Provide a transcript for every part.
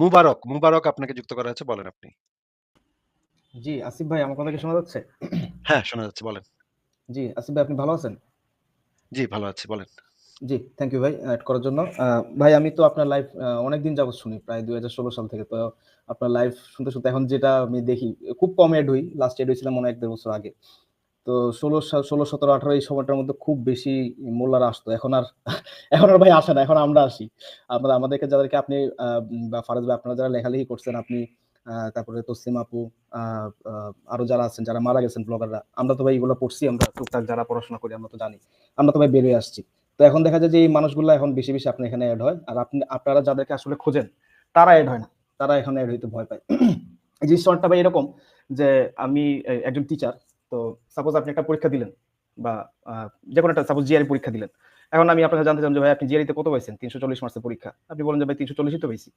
মুবারক, মুবারক আপনাকে যুক্ত করা হয়েছে বলেন আপনি। জি, আসিফ ভাই আমার কথা কি শোনা যাচ্ছে? হ্যাঁ, শোনা যাচ্ছে বলেন। জি, আসিফ ভাই আপনি ভালো আছেন? জি, ভালো আছি বলেন। জি, থ্যাংক ইউ ভাই অ্যাড করার জন্য। ভাই আমি তো আপনার লাইভ অনেকদিন যাবত শুনি। প্রায় ২০১৬ সাল থেকে। তো আপনার লাইভ শুনতে, শুনতে এখন যেটা আমি দেখি খুব কম এড হই। লাস্ট এড হইছিলাম মনে হয় ১-১.৫ বছর আগে। তো ষোলো ষোলো সতেরো আঠারো এই সময়টার মধ্যে খুব বেশি মোল্লারা আসতো। এখন আর এখন আর ভাই আসে না। এখন আমরা আসি। আমরা আমাদেরকে যাদেরকে আপনি বা ফারাজ ভাই আপনারা যারা লেখালেখি করছেন আপনি তারপরে তসলিমা আপু আরও যারা আছেন যারা মারা গেছেন ব্লগাররা। আমরা তো ভাই এগুলো পড়ছি আমরা টুকটাক যারা পড়াশোনা করি আমরা তো জানি। আমরা তো ভাই বের হয়ে আসছি। তো এখন দেখা যায় যে এই মানুষগুলা এখন বেশি, বেশি আপনি এখানে এড হয়। আর আপনি আপনারা যাদেরকে আসলে খোঁজেন তারা এড হয় না। তারা এখানে এড হইতে ভয় পায়। এই জিনিসটা ভাই এরকম যে আমি একজন টিচার। তো সাপোজ আপনি একটা পরীক্ষা দিলেন বা যে কোনো একটা সাপোজ জিআরই পরীক্ষা দিলেন। এখন আমি আপনার কাছে জানতে চান যে ভাই আপনি জিআরই তে কত পাইছেন? ৩৪০ মার্কসের পরীক্ষা। আপনি বলেন যে ভাই ৩৪০ ই তো পাইছি।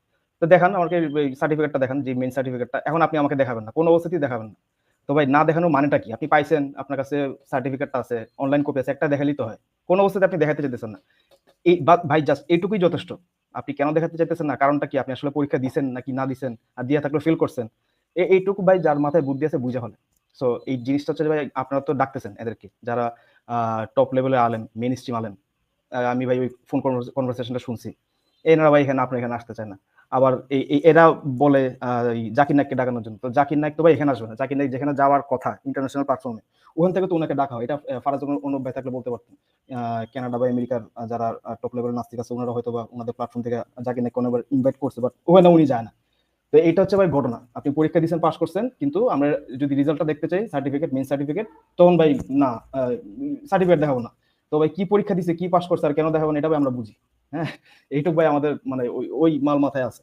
তো দেখান আমাকে সার্টিফিকেটটা দেখান যে মেইন সার্টিফিকেটটা। এখন আপনি আমাকে দেখাবেন না। কোন অবস্থাতেই দেখাবেন না। তো ভাই না দেখানোর মানেটা কি? আপনি পাইছেন, আপনার কাছে সার্টিফিকেটটা আছে, অনলাইন কপি আছে। একটা দেখাইলেই তো হয়। কোন অবস্থাতে আপনি দেখাতে চাইতেছেন না। এই ভাই জাস্ট এইটুকুই যথেষ্ট। আপনি কেন দেখাতে চাইতেছেন না? কারণটা কি? আপনি আসলে পরীক্ষা দিছেন নাকি না দিছেন? আর দিয়ে থাকলে ফেল করছেন। এইটুকু ভাই যার মাথায় বুদ্ধি আছে বুঝা ফেলে। সো এই জিনিসটা হচ্ছে ভাই, আপনারা তো ডাকতেছেন এদেরকে। যারা টপ লেভেলের আলেন মেন স্ট্রিম আলেন আমি ভাই ওই ফোন কনভারস কনভারসেশনটা শুনছি। এনারা ভাই এখানে, আপনার এখানে আসতে চায় না। আবার এই এরা বলে জাকির নাইককে ডাকানোর জন্য। তো জাকির নাইক তো ভাই এখানে আসবে না। জাকির নাইক যেখানে যাওয়ার কথা ইন্টারন্যাশনাল প্ল্যাটফর্মে ওখান থেকে তো ওনাকে ডাকা হয়। এটা ফারাজ অন্য ভাই থাকলে বলতে পারতেন। কানাডা বা আমেরিকার যারা টপ লেভেলের নাস্তিক আছে, ওনারা হয়তো বা ওনাদের প্ল্যাটফর্ম থেকে জাকির নাইককে অনেকবার ইনভাইট করছে। বাট ওখানে উনি যায় না। তো এটা হচ্ছে ভাই ঘটনা। আপনি পরীক্ষা দিয়েছেন, পাস করছেন। কিন্তু আমরা যদি রেজাল্টটা দেখতে চাই সার্টিফিকেট, মেন সার্টিফিকেট তখন ভাই না সার্টিফিকেট দেখাবো না। তো ভাই কি পরীক্ষা দিছে, কি পাস করছে আর কেন দেখাবো না এটা ভাই আমরা বুঝি। হ্যাঁ? এইটুক ভাই আমাদের মানে ওই ওই মাল মাথায় আছে।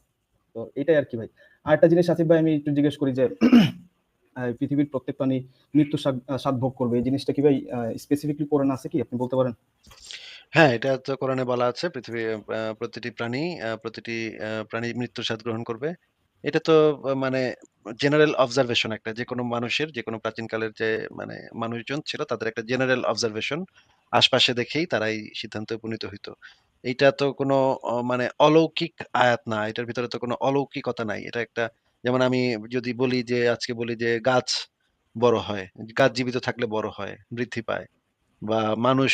তো এটাই আর কি ভাই। আরেকটা জিনিস আসিফ ভাই আমি একটু জিজ্ঞেস করি যে পৃথিবীর প্রত্যেক প্রাণী মৃত্যুর স্বাদ ভোগ করবে। এই জিনিসটা কি ভাই স্পেসিফিকলি কোরআনে আছে কি? আপনি বলতে পারেন? হ্যাঁ, এটা তো কোরআনে বলা আছে পৃথিবীর প্রতিটি প্রাণী প্রতিটি প্রাণী মৃত্যুর স্বাদ গ্রহণ করবে। এটা তো মানে জেনারেল অবজারভেশন একটা। যেকোনো মানুষের যেকোনো প্রাচীনকালের যে মানে মানুষজন ছিল তাদের একটা জেনারেল অবজারভেশন। আশপাশে দেখেই তারা এই সিদ্ধান্তে উপনীত হইতো। এইটা তো কোনো মানে অলৌকিক আয়াত না। এটার ভিতরে তো কোনো অলৌকিকতা নাই। এটা একটা যেমন আমি যদি বলি যে আজকে বলি যে গাছ বড় হয়। গাছ জীবিত থাকলে বড় হয়, বৃদ্ধি পায়। বা মানুষ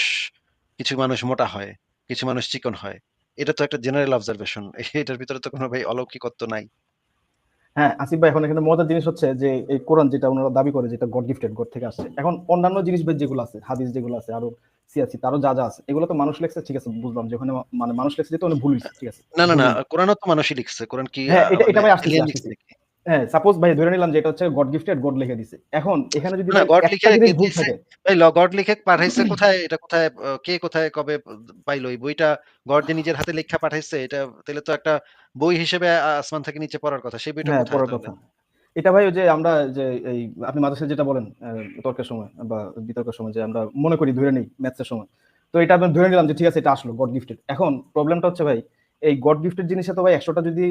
কিছু মানুষ মোটা হয়, কিছু মানুষ চিকন হয়। এটা তো একটা জেনারেল অবজারভেশন। এটার ভিতরে তো কোনো ভাই অলৌকিকত্ব নাই। হ্যাঁ, আসিফ ভাই এখন এখানে মজার জিনিস হচ্ছে যে এই কোরআন যেটা ওনারা দাবি করে যেটা গড গিফটেড, গড থেকে আসছে। এখন অন্যান্য জিনিস বেদ যেগুলো আছে, হাদিস যেগুলো আছে আরও সিয়াসি তারও যা, যা আছে এগুলো তো মানুষ লিখছে ঠিক আছে বুঝলাম যে ওখানে মানে মানুষ লিখছে যেহেতু ওখানে ভুল। ঠিক আছে। না, না, না। কোরআনও তো মানুষই লিখছে। কোরআন কি হ্যাঁ, এটা এটা মানে ভাই আসতেছি, লিখছে হ্যাঁ, সাপোজ ভাই ধরে নিলাম যে এটা হচ্ছে গড গিফটেড, গড লিখে দিছে। এখন এখানে যদি গড লিখে ভুল দিছে? থাকে ভাই ল গড লিখে পাঠাইছে কোথায়? এটা কোথায় কে কোথায় কবে পাইলো? এই বইটা গড যে নিজের হাতে লিখা পাঠাইছে এটা তাইলে তো একটা বই হিসেবে আসমান থেকে নিচে পড়ার কথা। সেই বইটা হ্যাঁ, পড়ার কথা। এটা ভাই যে আমরা যে এই আপনি মাদ্রাসায় যেটা বলেন তর্কের সময় বা বিতর্কের সময় যে আমরা মনে করি ধরে নেই ম্যাথস এর সময়। তো এটা আমরা ধরে নিলাম যে ঠিক আছে এটা আসলো গড গিফটেড। এখন প্রবলেমটা হচ্ছে ভাই এই গড গিফটেড জিনিসে তো ভাই ১০০ টা যদি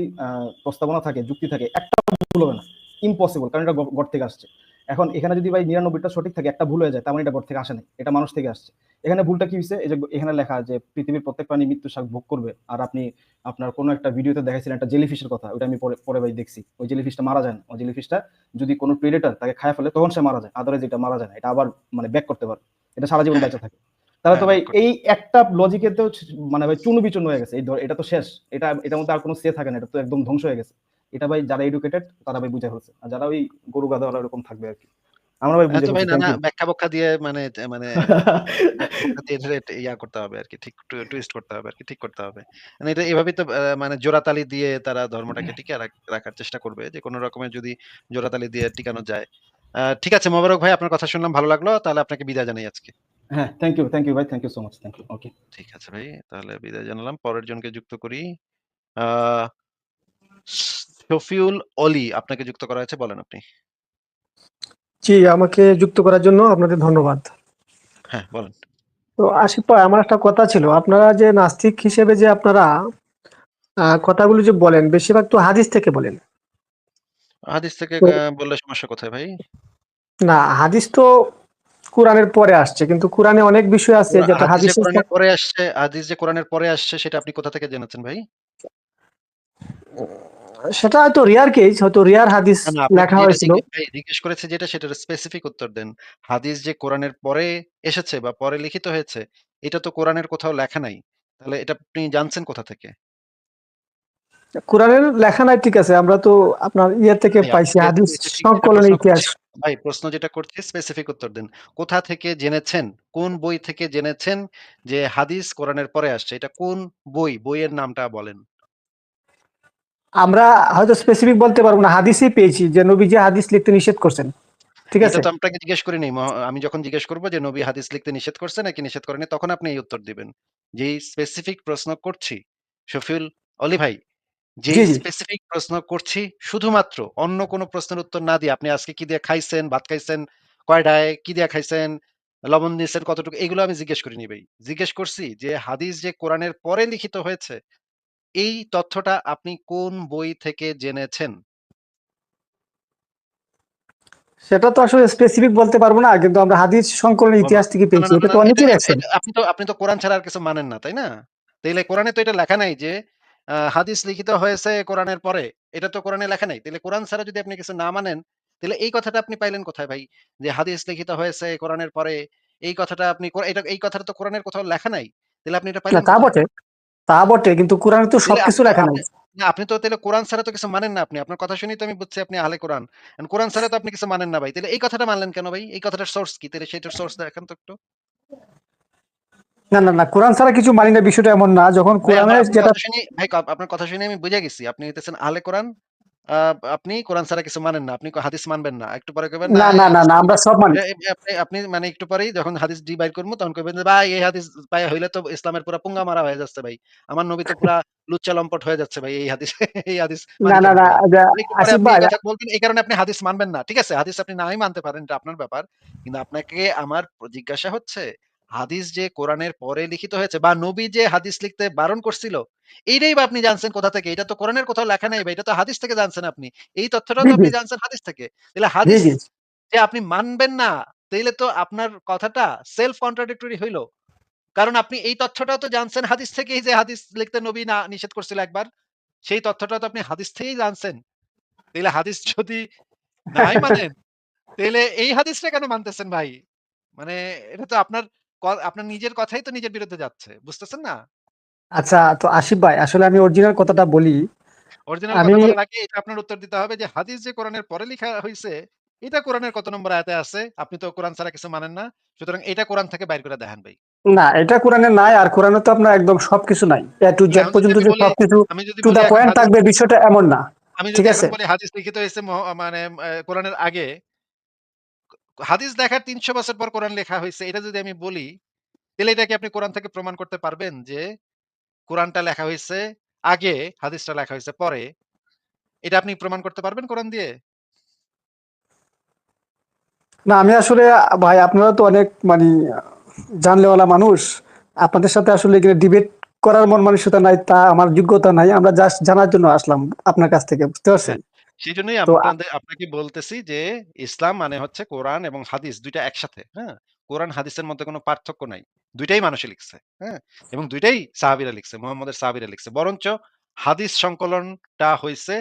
প্রস্তাবনা থাকে, যুক্তি থাকে একটা ভুল হবে না। ইম্পসিবল কারণ এটা গড থেকে আসছে। এখন এখানে যদি ভাই ৯৯ টা সঠিক থাকে একটা ভুল হয়ে যায় তার মানে এটা গড থেকে আসে নাই। এটা মানুষ থেকে আসছে। এখানে ভুলটা কি হইছে? এই যে এখানে লেখা যে পৃথিবীর প্রত্যেক প্রাণী মৃত্যুর স্বাদ ভোগ করবে। আর আপনি আপনার কোন একটা ভিডিওতে দেখাইছিলেন একটা জেলিফিশের কথা। ওইটা আমি পরে পরে ভাই দেখছি। ওই জেলিফিশটা মারা যায় না। ওই জেলিফিশটা যদি কোনো প্রেডেটর তাকে খায় ফেলে তখন সে মারা যায়। আদারওয়াইজ এটা মারা যায় না। এটা আবার মানে ব্যাক করতে পারে। এটা সারা জীবন। বেঁচে থাকে। তাহলে তো হ্যাঁ, ভাই এই একটা লজিকে তো মানে ভাই চূর্ণ-বিচূর্ণ হয়ে গেছে। এই ধর এটা তো শেষ। এটা এটার মধ্যে আর কোনো সে থাকে না। এটা তো একদম ধ্বংস হয়ে গেছে। এটা ভাই যারা এডুকেটেড তারা ভাই বুঝা ফেলছে। আর যারা ওই গরু গাধাওয়ালা এরকম থাকবে আরকি। আমরা ভাই বুঝে তো ভাই নানা ব্যাখ্যা-বখ্যা দিয়ে মানে মানে ইয়া করতে হবে আরকি। ঠিক টুইস্ট করতে হবে আরকি। ঠিক করতে হবে। মানে এটা এভাবেই তো মানে জোড়াতালি দিয়ে তারা ধর্মটাকে রাখ রাখার চেষ্টা করবে। যে কোন রকমের যদি জোড়াতালি দিয়ে টিকানো যায়। ঠিক আছে মোবারক ভাই আপনার কথা শুনলাম ভালো লাগল। তাহলে আপনাকে বিদায় জানাই আজকে। হ্যাঁ, থ্যাংক ইউ, থ্যাংক ইউ ভাই। Thank you so much. Thank you. Okay. ঠিক আছে ভাই। তাহলে বিদায় জানালাম। পরের জনকে যুক্ত করি। আ শফিউল অলি আপনাকে যুক্ত করা হয়েছে বলেন আপনি। জি, আমাকে যুক্ত করার জন্য আপনাদের ধন্যবাদ। হ্যাঁ, বলেন। তো আশিক ভাই আমার একটা কথা ছিল। আপনারা যে নাস্তিক হিসেবে যে আপনারা কথাগুলো যে বলেন বেশিরভাগ তো হাদিস থেকে বলেন। হাদিস থেকে বললে সমস্যা কোথায় ভাই? না, হাদিস তো কোরআনের পরে আসছে। কিন্তু কোরআনে অনেক বিষয় আছে যেটা হাদিস পরে আসছে হাদিস যে কোরআনের পরে আসছে সেটা আপনি কোথা থেকে জেনেছেন ভাই? সেটা হয়তো রেয়ার কেস হয়তো রেয়ার হাদিস লেখা হয়েছিল। জিজ্ঞেস করেছে যেটা সেটার স্পেসিফিক উত্তর দেন। হাদিস যে কোরআনের পরে এসেছে বা পরে লিখিত হয়েছে, এটা তো কোরআনের কোথাও লেখা নাই। তাহলে এটা আপনি জানছেন কোথা থেকে? কোরআনের লেখা নাই ঠিক আছে। আমরা তো আপনার ইয়ে থেকে পাইছি হাদিস প্রশ্ন ইতিহাস। ভাই প্রশ্ন যেটা করছি স্পেসিফিক উত্তর দেন। কোথা থেকে জেনেছেন? কোন বই থেকে জেনেছেন যে হাদিস কোরআনের পরে আসছে? এটা কোন বই? বইয়ের নামটা বলেন। আমরা হয়তো স্পেসিফিক বলতে পারব না। হাদিসেই পেয়েছি যে নবীজি হাদিস লিখতে নিষেধ করছেন। ঠিক এটা আছে? তো আপনাকে জিজ্ঞেস করিনি। ম আমি যখন জিজ্ঞেস করব যে নবী হাদিস লিখতে নিষেধ করছে নাকি নিষেধ করেনি তখন আপনি এই উত্তর দিবেন। যেই স্পেসিফিক প্রশ্ন করছি, শফিউল অলি ভাই, জি। স্পেসিফিক প্রশ্ন করছি শুধুমাত্র অন্য কোন প্রশ্নের উত্তর না দিয়ে আপনি আজকে কি দিয়ে খাইছেন, ভাত খাইছেন, কয়টায়, কি দিয়ে খাইছেন, লবণ দিয়েছেন কতটুকু এগুলো আমি জিজ্ঞেস করিনি ভাই। জিজ্ঞেস করছি যে হাদিস যে কোরআনের পরে লিখিত হয়েছে, এই তথ্যটা আপনি কোন বই থেকে জেনেছেন? সেটা তো আসলে স্পেসিফিক বলতে পারব না। কিন্তু আমরা হাদিস সংকলনের ইতিহাস থেকে না, পেয়েছি। না, এটা না, তো এটা অনেকেই এটা আপনি তো আপনি তো কোরআন ছাড়া আর কিছু মানেন না, তাই না? তাইলে কোরআনে তো এটা লেখা নাই যে আ হাদিস লিখিত হয়েছে কোরআনের পরে। এটা তো কোরআনে লেখা নাই। তাইলে কোরআন ছাড়া যদি আপনি কিছু না মানেন, তাইলে এই কথাটা আপনি পাইলেন কোথায় ভাই? যে হাদিস লিখিত হয়েছে কোরআনের পরে। এই কথাটা আপনি এটা এই কথাটা তো কোরআনের কোথাও লেখা নাই। তাইলে আপনি এটা না পাইলেন তা কোথায়? বটে। তা বটে কিন্তু কোরআনে তো সবকিছু লেখা নাই। না আপনি তো তাহলে কোরআন ছাড়া তো কিছু মানেন না আপনি। আপনার কথা শুনেই তো আমি বুঝছি আপনি আহলে কোরআন। কোরআন ছাড়া তো আপনি কিছু মানেন না ভাই। তাহলে এই কথাটা মানলেন কেন ভাই? এই কথাটার সোর্স কি? তাহলে সেটার সোর্স দেখান তো একটু। না, না, না। কোরআন ছাড়া কিছু মানি না বিষয়টা এমন না। যখন কোরআনের যেটা শুনে ভাই আপনার কথা শুনে আমি বুঝে গেছি। আপনি হইতেছেন আহলে কোরআন। আপনি কোরআন ছাড়া কিছু মানেন না। আপনি হাদিস মানবেন না। একটু পরে কইবেন না না, না, না, আমরা সব মানি। আপনি মানে একটু পরেই যখন হাদিস ডি বাইর করব তখন কইবেন যে ভাই এই হাদিস পায়া হইলে তো ইসলামের পুরো পুঙ্গা মারা হয়ে যাচ্ছে ভাই। আমার নবী তো পুরা লুচ্চা লম্পট হয়ে যাচ্ছে ভাই এই হাদিস এই হাদিস না, না, না। পরে আসিফ ভাই কথা বলবেন এই কারণে আপনি হাদিস মানবেন না। ঠিক আছে? হাদিস আপনি নাই মানতে পারেন এটা আপনার ব্যাপার। কিন্তু আপনাকে আমার জিজ্ঞাসা হচ্ছে হাদিস যে কোরআনের পরে লিখিত হয়েছে বা নবী যে হাদিস লিখতে বারণ করছিল, এইটাই বা আপনি জানছেন কোথা থেকে? এটা তো কোরআনের কোথাও লেখা নাই ভাই। এটা তো হাদিস থেকে জানছেন আপনি। এই তথ্যটাও তো আপনি জানছেন হাদিস থেকে। তাইলে জি, হাদিস যে আপনি মানবেন না, তাইলে তো আপনার কথাটা সেলফ কন্ট্রাডিক্টরি হইল। কারণ আপনি এই তথ্যটাও তো জানছেন হাদিস থেকেই যে হাদিস লিখতে নবী না নিষেধ করছিল একবার। সেই তথ্যটা তো আপনি হাদিস থেকেই জানছেন। তাইলে হাদিস যদি নাই মানেন, তাইলে এই হাদিসটা কেন মানতেছেন ভাই? মানে এটা তো আপনার আপনার নিজের কথাই তো নিজের বিরুদ্ধে যাচ্ছে। বুঝতেছেন না? আচ্ছা তো আসিফ ভাই আসলে আমি অরিজিনাল কথাটা বলি। অরিজিনাল কথা বলার আগে এটা আপনার উত্তর দিতে হবে যে হাদিস যে কোরআনের পরে লিখা হইছে, এটা কোরআনের কত নম্বর আয়াতে আছে? আপনি তো কোরআন ছাড়া কিছু মানেন না। সুতরাং এটা কোরআন থেকে বাইর করে দেখান ভাই। না এটা কোরআনে নাই আর কোরআনে তো আপনার একদম সবকিছু নাই। To Z পর্যন্ত যে সবকিছু আমি যদি টু দা পয়েন্ট থাকবে বিষয়টা এমন না। আমি ঠিক যদি আছে? বলি হাদিস লিখিত হয়েছে মানে কোরআনের আগে হাদিস দেখার ৩০০ বছর পর কোরআন লেখা হয়েছে এটা যদি আমি বলি, তাহলে এটা কি আপনি কোরআন থেকে প্রমাণ করতে পারবেন যে কোরআনটা লেখা হয়েছে আগে, হাদিসটা লেখা হয়েছে পরে? এটা আপনি প্রমাণ করতে পারবেন কোরআন দিয়ে? না আমি আসলে ভাই আপনারা তো অনেক মানে জানলেওয়ালা মানুষ। আপনাদের সাথে আসলে এখানে ডিবেট করার মন মানসিকতা নাই তা আমার যোগ্যতা নাই। আমরা জাস্ট জানার জন্য আসলাম আপনার কাছ থেকে। বুঝতে পারছেন? সেজন্যই তো আপনাকে বলতেছি যে ইসলাম মানে হচ্ছে কোরআন এবং হাদিস দুইটা একসাথে। হ্যাঁ? কোরআন হাদিসের মধ্যে কোনো পার্থক্য নাই। ২ টাই মানুষে লিখছে। হ্যাঁ? এবং দুইটাই সাহাবিরা লিখছে। মোহাম্মদের সাহাবিরা লিখছে। বরঞ্চ হাদিস সংকলনটা হয়েছে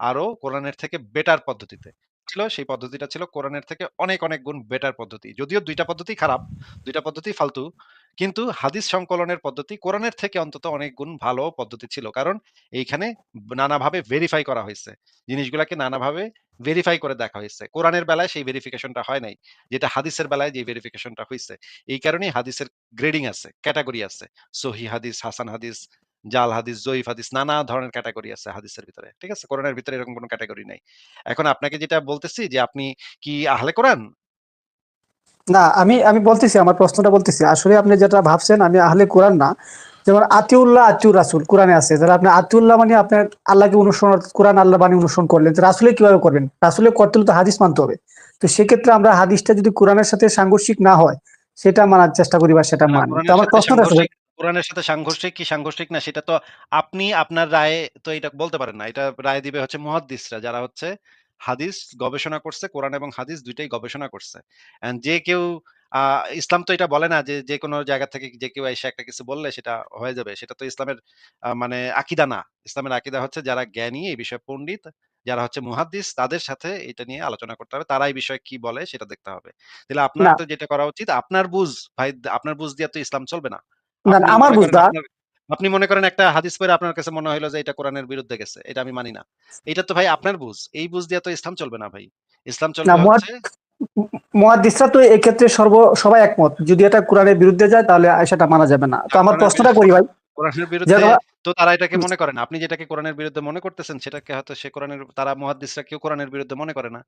আরও কোরআনের থেকে বেটার পদ্ধতিতে। ছিল সেই পদ্ধতিটা ছিল কোরআনের থেকে অনেক, অনেক গুণ বেটার পদ্ধতি। যদিও ২ টা পদ্ধতিই খারাপ, ২ টা পদ্ধতিই ফালতু। কিন্তু হাদিস সংকলনের পদ্ধতি কোরআনের থেকে অন্তত অনেক গুণ ভালো পদ্ধতি ছিল। কারণ এইখানে নানাভাবে ভেরিফাই করা হইছে। জিনিসগুলাকে নানাভাবে ভেরিফাই করে দেখা হয়েছে কোরআনের বেলায় সেই ভেরিফিকেশনটা হয় নাই। যেটা হাদিসের বেলায় যে ভেরিফিকেশনটা হইছে। এই কারণেই হাদিসের গ্রেডিং আছে, ক্যাটাগরি আছে। সহিহ হাদিস, হাসান হাদিস, জাল হাদিস, জয়ীফ হাদিস নানা ধরনের ক্যাটেগরি আছে হাদিসের ভিতরে। ঠিক আছে? কোরআনের ভিতরে এরকম কোন ক্যাটেগরি নাই। এখন আপনাকে যেটা বলতেছি যে আপনি কি আহলে কোরআন? না আমি আমি বলতেছি আমার প্রশ্নটা বলতেছি। আসলে আপনি যেটা ভাবছেন আমি আহলে কোরআন না। যেমন আতিউল্লাহ, আতিউর রাসূল কোরআনে আছে। তাহলে আপনি আতিউল্লাহ মানে আপনার আল্লাহকে অনুসরণ কোরআন আল্লাহ বাণী অনুসরণ করলেন। তো রাসূলের কীভাবে করবেন? রাসূলের করতে হলে তো হাদিস মানতে হবে। তো সেক্ষেত্রে আমরা হাদিসটা যদি কোরআনের সাথে সাংঘর্ষিক না হয়, সেটা মানার চেষ্টা করি বা সেটা মানি। তো আমার প্রশ্নটা কোরআনের সাথে সাংঘর্ষিক কি সাংঘর্ষিক না সেটা তো আপনি আপনার রায়ে তো এটা বলতে পারেন না। এটা রায় দিবে হচ্ছে মুহাদ্দিসরা যারা হচ্ছে হাদিস গবেষণা করছে, কোরআন এবং হাদিস ২ টাই গবেষণা করছে। অ্যান্ড যে কেউ আ ইসলাম তো এটা বলে না যে, যেকোনো জায়গা থেকে যে কেউ এসে একটা কিছু বললে সেটা হয়ে যাবে। সেটা তো ইসলামের আ মানে আকীদা না। ইসলামের আকীদা হচ্ছে যারা জ্ঞানী, এই বিষয়ে পণ্ডিত, যারা হচ্ছে মুহাদ্দিস তাদের সাথে এটা নিয়ে আলোচনা করতে হবে। তারা এই বিষয়ে কি বলে সেটা দেখতে হবে। তাহলে আপনার না, তো যেটা করা উচিত আপনার বুঝ ভাই আপনার বুঝ দিয়ে তো ইসলাম চলবে না। না, আমার মনে করেন বুঝদা আপনি মনে করেন একটা হাদিস পড়ে আপনার কাছে মনে হইল যে এটা কোরআনের বিরুদ্ধে গেছে। এটা আমি মানি না। এটা তো ভাই আপনার বুঝ। এই বুঝ দিয়ে তো ইসলাম চলবে না ভাই। ইসলাম চলবে মুহাদ মুহাদ্দিসরা তো এক্ষেত্রে সর্ব সবাই একমত। যদি এটা কোরআনের বিরুদ্ধে যায় তাহলে সেটা মানা যাবে না। তো আমার প্রশ্নটা করি ভাই। কোরআনের বিরুদ্ধে তো তারা এটাকে মনে করে না। আপনি যেটাকে কোরআনের বিরুদ্ধে মনে করতেছেন সেটাকে হয়তো সে কোরআনের তারা মুহাদ্দিসরা কেউ কোরআনের বিরুদ্ধে মনে করে না।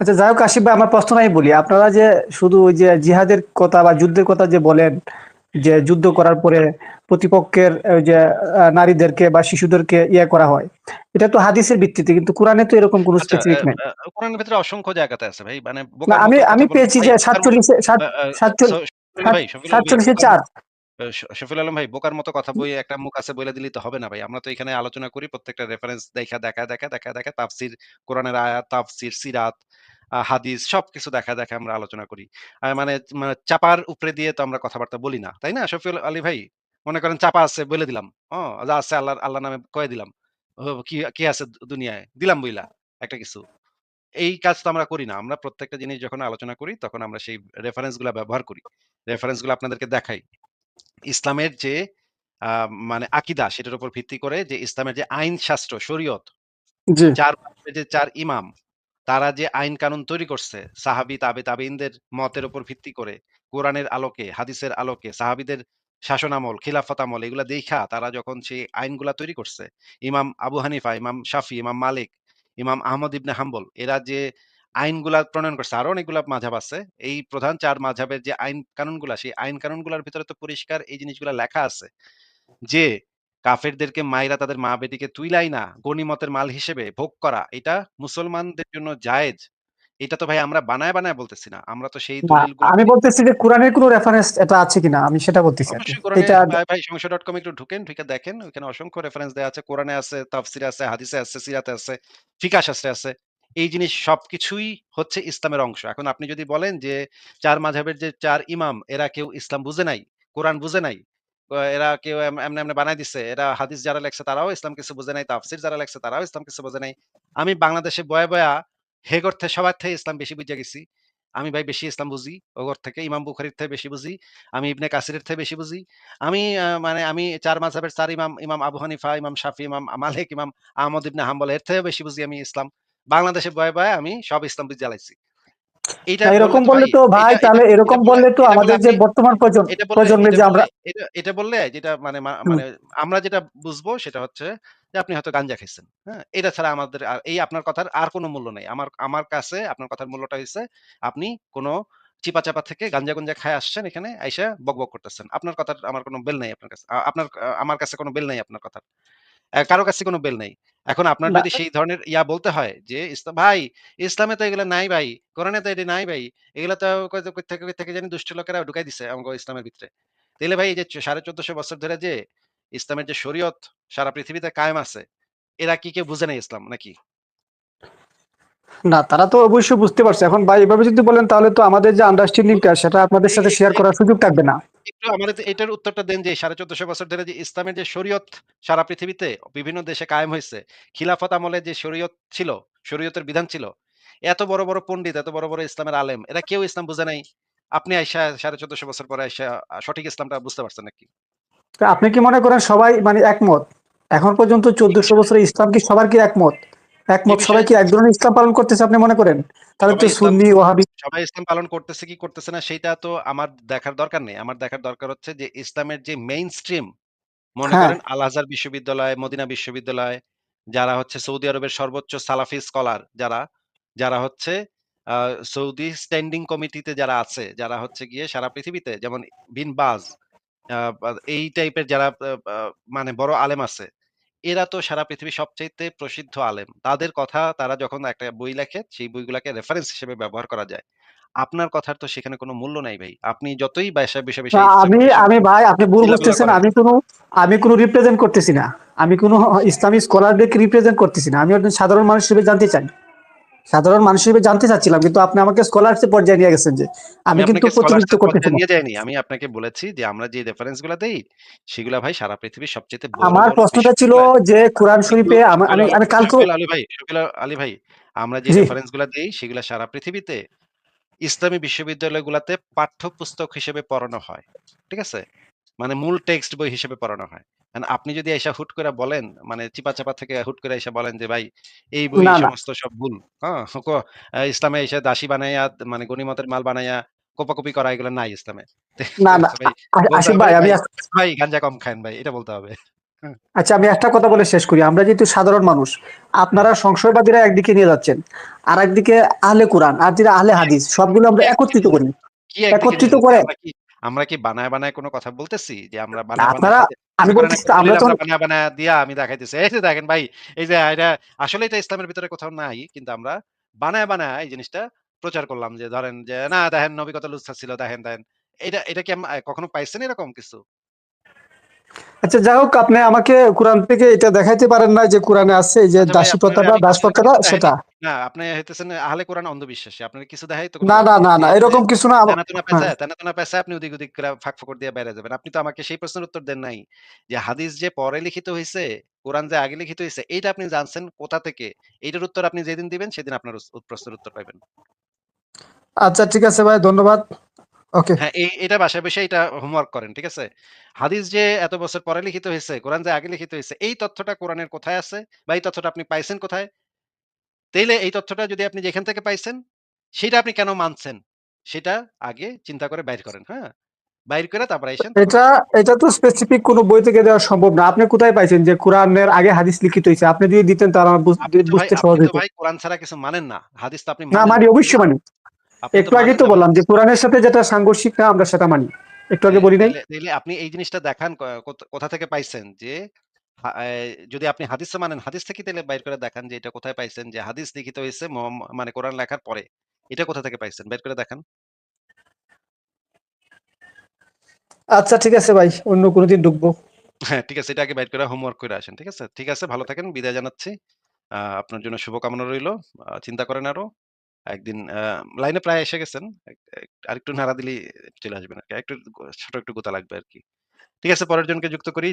আচ্ছা যাই হোক আশিফ ভাই আমার প্রশ্নটা আমি বলি। আপনারা যে শুধু ওই যে জিহাদের কথা বা যুদ্ধের কথা যে বলেন যে যুদ্ধ করার পরে প্রতিপক্ষের ওই যে নারীদেরকে বা শিশুদেরকে ইয়ে করা হয়। এটা তো হাদিসের ভিত্তিতে কিন্তু কোরআনে তো এরকম কোনো আচ্ছা স্পেসিফিক নাই। আ আ কোরআনের ভেতরে অসংখ্য জায়গাতে আছে ভাই। মানে আমি আমি পেয়েছি যে বোকার মতো 47 এ সাত আ আ সাতচল স শফিউল ভাই আলম ভাই 47 এ বোকার 4 আ আলম ভাই বোকার মতো কথা বই একটা মুখ আছে বইলা দিলেই তো হবে না ভাই। আমরা তো এখানে আলোচনা করি প্রত্যেকটা রেফারেন্স দেইখা দেখায়, দেখায়, দেখায়, দেখায় তাফসীর, কোরআনের আয়াত, তাফসীর, সিরাত, হাদিস সবকিছু দেখায়, দেখায় আমরা আলোচনা করি। মানে মানে চাপার উপরে দিয়ে তো আমরা কথাবার্তা বলি না। তাই না শফিউল আলী ভাই? মনে করেন চাপা আছে বলে দিলাম। ও যা আছে আল্লাহর আল্লাহর নামে কয়ে দিলাম। কি কি আছে দুনিয়ায়? দিলাম বইলা একটা কিছু। এই কাজ তো আমরা করি না। আমরা প্রত্যেকটা জিনিস যখন আলোচনা করি তখন আমরা সেই রেফারেন্সগুলা ব্যবহার করি। রেফারেন্সগুলো আপনাদেরকে দেখাই। ইসলামের যে মানে আকীদা সেটার উপর ভিত্তি করে যে ইসলামের যে আইন শাস্ত্র, শরীয়ত, জি। ৪ মাযহাবের যে চার ইমাম, তারা যে আইন কানুন তৈরি করছে, সাহাবি তাবে তাবেঈনদের মতের উপর ভিত্তি করে, কোরআনের আলোকে, হাদিসের আলোকে, সাহাবীদের শাসনামল, খিলাফত আমল এগুলা দেখা তারা যখন সেই আইনগুলা তৈরি করছে, ইমাম আবু হানিফা, ইমাম শাফি, ইমাম মালিক, ইমাম আহমদ ইবনে হাম্বল এরা যে আইনগুলা প্রণয়ন করছে, আরও অনেকগুলা মাঝাব আছে। এই প্রধান চার মাঝাবের যে আইন কানুনগুলা, সেই আইন কানুনগুলার ভিতরে তো পরিষ্কার এই জিনিসগুলা লেখা আছে। যে কাফেরদেরকে মাইরা তাদের মা-বেটিকে তুইলাই না গনিমতের মাল হিসেবে ভোগ করা, এটা মুসলমানদের জন্য জায়েজ। এটা তো ভাই আমরা বানায়, বানায় বলতেছি না। আমরা তো সেই আমি বলতেছি যে কোরআনের কোনো রেফারেন্স এটা আছে কিনা আমি সেটা বলতেছি এটা ভাই, ভাই সমস্যা.com একটু ঢুকেন, ঢুকে দেখেন। ওইখানে অসংখ্য রেফারেন্স দেয়া আছে। কোরআনে আছে, তাফসিরে আছে, হাদিসে আছে, সিরাতে আছে, ফিকহ শাস্ত্রে আছে। এই জিনিস সবকিছুই হচ্ছে ইসলামের অংশ। এখন আপনি যদি বলেন যে ৪ মাযহাবের যে চার ইমাম এরা কেউ ইসলাম বুঝে নাই, কোরআন বুঝে নাই। এরা কেউ এম এমনে, এমনে বানায় দিছে। এরা হাদিস যারা লেখছে তারাও ইসলাম কিছু বুঝে নাই, তাফসির যারা লেখছে তারাও ইসলাম কিছু বুঝে নাই। আমি বাংলাদেশে বয়া, বয়া হেগর থেকে সবার থেকে ইসলাম বেশি বুইঝা গেছি। আমি ভাই বেশি ইসলাম বুঝি ওগর থেকে। ইমাম বুখারীর থেকে বেশি বুঝি। আমি ইবনে কাসিরের থেকে বেশি বুঝি। আমি মানে আমি ৪ মাযহাবের ৪ ইমাম, ইমাম আবু হানিফা, ইমাম শাফি, ইমাম মালিক, ইমাম আহমদ ইবনে হাম্বল এর থেকে বেশি বুঝি আমি ইসলাম। বাংলাদেশে বয়া, বয়া আমি সব ইসলাম বুইঝা লাইছি। এইটা এরকম বললে তো ভাই এটা তাহলে এটা এটা এরকম বললে তো আমাদের যে বর্তমান প্রজন্মের যে আমরা এটা এটা বললে যেটা মানে মানে আমরা যেটা বুঝব সেটা হচ্ছে যে আপনি হয়তো গাঞ্জা খাইছেন। হ্যাঁ? এটা ছাড়া আমাদের আর এই আপনার কথার আর কোন মূল্য নাই। আমার আমার কাছে আপনার কথার মূল্যটা হইছে আপনি কোন চিপা-চাপা থেকে গাঞ্জা-গুঞ্জা খায় আসছেন এখানে আইসা বকবক করতেছেন। আপনার কথার আমার কোন বেল নাই আপনার কাছে। আপনার আমার কাছে কোন বেল নাই আপনার কথার। কারও কাছে কোনো বেল নাই। এখন আপনার যদি সেই ধরনের ইয়া বলতে হয় যে ইসলাম ভাই ইসলামে তো এগুলা নাই ভাই। কোরআনে তো এটা নাই ভাই। এগুলা তো কই কই থেকে কই থেকে জানি দুষ্ট লোকেরা ঢুকাই দিছে আমাকে ইসলামের ভিতরে। তাইলে ভাই এই যে ১৪৫০ বছর ধরে যে ইসলামের যে শরীয়ত সারা পৃথিবীতে কায়েম আছে, এরা কি কেউ বুঝে নাই ইসলাম নাকি? না তারা তো অবশ্যই বুঝতে পারছে। এখন ভাই এভাবে যদি বলেন তাহলে তো আমাদের যে আন্ডারস্ট্যান্ডিংটা সেটা আপনাদের সাথে শেয়ার করার সুযোগ থাকবে না। একটু আমাদের এটার উত্তরটা দেন যে ১৪৫০ বছর ধরে যে ইসলামের যে শরীয়ত সারা পৃথিবীতে বিভিন্ন দেশে কায়েম হইছে। খিলাফত আমলে যে শরীয়ত ছিল, শরীয়তের বিধান ছিল। এত বড়, বড় পণ্ডিত, এত বড়, বড় ইসলামের আলেম এরা কেউ ইসলাম বুঝে নাই। আপনি আইসা ১৪৫০ বছর পরে আইসা সঠিক ইসলামটা বুঝতে পারছেন নাকি? আপনি কি মনে করেন সবাই মানে একমত? এখন পর্যন্ত চোদ্দশো বছরের ইসলাম কি সবার কি একমত? একমত সবাই কি এক ধরনের ইসলাম পালন করতেছে আপনি মনে করেন? তাহলে তো সুন্নি, ওয়াহাবি সবাই ইসলাম পালন করতেছে কি করতেছে না সেইটা তো আমার দেখার দরকার নেই। আমার দেখার দরকার হচ্ছে যে ইসলামের যে মেইনস্ট্রিম মনে হ্যাঁ, করেন আল আজহার বিশ্ববিদ্যালয়, মদিনা বিশ্ববিদ্যালয়, যারা হচ্ছে সৌদি আরবের সর্বোচ্চ সালাফি স্কলার যারা, যারা হচ্ছে সৌদি স্ট্যান্ডিং কমিটিতে যারা আছে, যারা হচ্ছে গিয়ে সারা পৃথিবীতে যেমন বিন বাজ এই টাইপের যারা মানে বড় আলেম আছে, এরা তো সারা পৃথিবীর সবচেয়ে প্রসিদ্ধ আলেম। তাদের কথা তারা যখন একটা বই লেখে, সেই বইগুলাকে রেফারেন্স হিসেবে ব্যবহার করা যায়। আপনার কথার তো সেখানে কোনো মূল্য নাই ভাই। আপনি যতই বাসা বিষয় আমি আমি ভাই আপনি ভুল বুঝতেছেন। আমি কোনো আমি কোনো রিপ্রেজেন্ট করতেছি না। আমি কোনো ইসলামিক স্কলারদেরকে রিপ্রেজেন্ট করতেছি না। আমি একজন সাধারণ মানুষ হিসেবে জানতে চাই। সাধারণ মানুষ হিসেবে জানতে চাচ্ছিলাম কিন্তু আপনি আমাকে স্কলারশিপ পর্যায়ে নিয়ে গেছেন যে আমি কিন্তু প্রতিনিধিত্ব পর্যায়ে না নিয়ে যাইনি। আমি আপনাকে বলেছি যে আমরা যে রেফারেন্সগুলা দেই সেগুলা ভাই সারা পৃথিবীর বড়, আমার প্রশ্নটা ছিল যে কোরআন শরীফে আমি আমি আল আমি আলী ভাই শফিউল আলী ভাই আমরা যে রেফারেন্সগুলা দেই সেগুলা সারা পৃথিবীতে ইসলামী বিশ্ববিদ্যালয়গুলাতে পাঠ্যপুস্তক হিসেবে পড়ানো হয়। ঠিক আছে? মানে মূল টেক্সট বই হিসেবে পড়ানো হয়। এখন আপনি যদি আইসা হুট করে বলেন মানে চিপা-চাপা থেকে হুট করে আইসা বলেন যে ভাই এই বই। সমস্ত সব ভুল। হ্যাঁ? ইসলামে এসে দাসী বানাইয়া মানে গনিমতের মাল বানাইয়া কোপাকুপি করা এগুলো নাই ইসলামে। না, না। ভাই? ভাই আমি ভাই, গাঞ্জা কম খায়েন ভাই এটা বলতে হবে। আচ্ছা আমি একটা কথা বলে শেষ করি। আমরা যেহেতু সাধারণ মানুষ, আপনারা হ্যাঁ। সংশয়বাদীরা একদিকে নিয়ে যাচ্ছেন। আর একদিকে আহলে কোরআন আর যেটা আহলে হাদিস সবগুলো আমরা একত্রিত করি। একত্রিত? করে আমরা কি বানায়, বানায় কোনো কথা বলতেছি? যে আমরা বানায়, বানায় আপনারা আমি বলতেছি আমরা দলিল বানায়, বানায় দিয়া আমি দেখাইতেছি। এই যে দেখেন ভাই এই যে এটা আসলে এটা ইসলামের ভিতরে কোথাও নাই। কিন্তু আমরা বানায়, বানায় এই জিনিসটা প্রচার করলাম যে ধরেন যে না দেখেন নবী কত লুচ্ছা ছিল দেখেন, দেখেন। এটা এটা কি কখনো পাইছেন এরকম কিছু? আচ্ছা যাই হোক আপনি আমাকে কোরআন থেকে এটা দেখাইতে পারেন না যে কোরআনে আছে যে দাসী প্রথা বা দাস প্রথাটা সেটা। না আপনি হইতেছেন আহলে কোরআন অন্ধবিশ্বাসী। আপনার কিছু দেখাই তো না, না, না, না এরকম কিছু না তেনা-তেনা হ্যাঁ। তেনা-তেনা আপনি ওদিক, ওদিক করে ফাঁক-ফোকর দিয়ে বাইরে যাবেন। আপনি তো আমাকে সেই প্রশ্নের উত্তর দেন নাই। যে হাদিস যে পরে লিখিত হইছে, কোরআন যে আগে লিখিত হইছে এইটা আপনি জানছেন কোথা থেকে? এইটার উত্তর আপনি যেদিন দিবেন সেদিন আপনার প্রশ্নের উত্তর পাইবেন। আচ্ছা ঠিক আছে ভাই ধন্যবাদ। ওকে। হ্যাঁ, এই এটা বাসায় বসে এটা হোমওয়ার্ক করেন। ঠিক আছে? হাদিস যে এত বছর পরে লিখিত হইছে, কোরআন যে আগে লিখিত হইছে এই তথ্যটা কোরআনের কোথায় আছে? বা এই তথ্যটা আপনি পাইছেন কোথায়? তাইলে এই তথ্যটা যদি আপনি যেখান থেকে পাইছেন, সেইটা আপনি কেন মানছেন? সেটা আগে চিন্তা করে বাইর করেন। হ্যাঁ? বাইর করে তারপর আইসেন এটা এটা তো স্পেসিফিক কোন বই থেকে দেওয়া সম্ভব না। আপনি কোথায় পাইছেন যে কোরআনের আগে হাদিস লিখিত হইছে? আপনি যদি দিতেন তাহলে আমার বুঝতে সহজ তো হইতো। ভাই কোরআন ছাড়া কিছু মানেন না। হাদিস তো আপনি না মানি অবশ্যই মানি। একটু মানেন তো বললাম যে কোরআনের সাথে যেটা সাংঘর্ষিক না আমরা সেটা মানি। একটু আগে বলি নাই? তাইলে আপনি এই জিনিসটা দেখান কোথা থেকে পাইছেন যে যদি আপনি হাদিসে মানেন হাদিস থেকে তাইলে বাইর করে দেখান যে এটা কোথায় পাইছেন যে হাদিস লিখিত মহম মানে কোরআন লেখার পরে। এটা কোথা থেকে পাইছেন? বের করে দেখান। আচ্ছা ঠিক আছে ভাই। অন্য কোনদিন ঢুকবো। হ্যাঁ, ঠিক আছে। এটা আগে বাইর করে হোমওয়ার্ক করে আসেন। ঠিক আছে? ঠিক আছে ভালো থাকেন। বিদায় জানাচ্ছি। আপনার জন্য শুভকামনা রইল। চিন্তা করেন আরও। একদিন লাইনে প্রায় এসে গেছেন। আরেকটু নাড়া দিলেই চলে আসবেন আরকি। একটু ছোট একটু গোতা লাগবে আরকি। ঠিক আছে, পরের জনকে যুক্ত করি।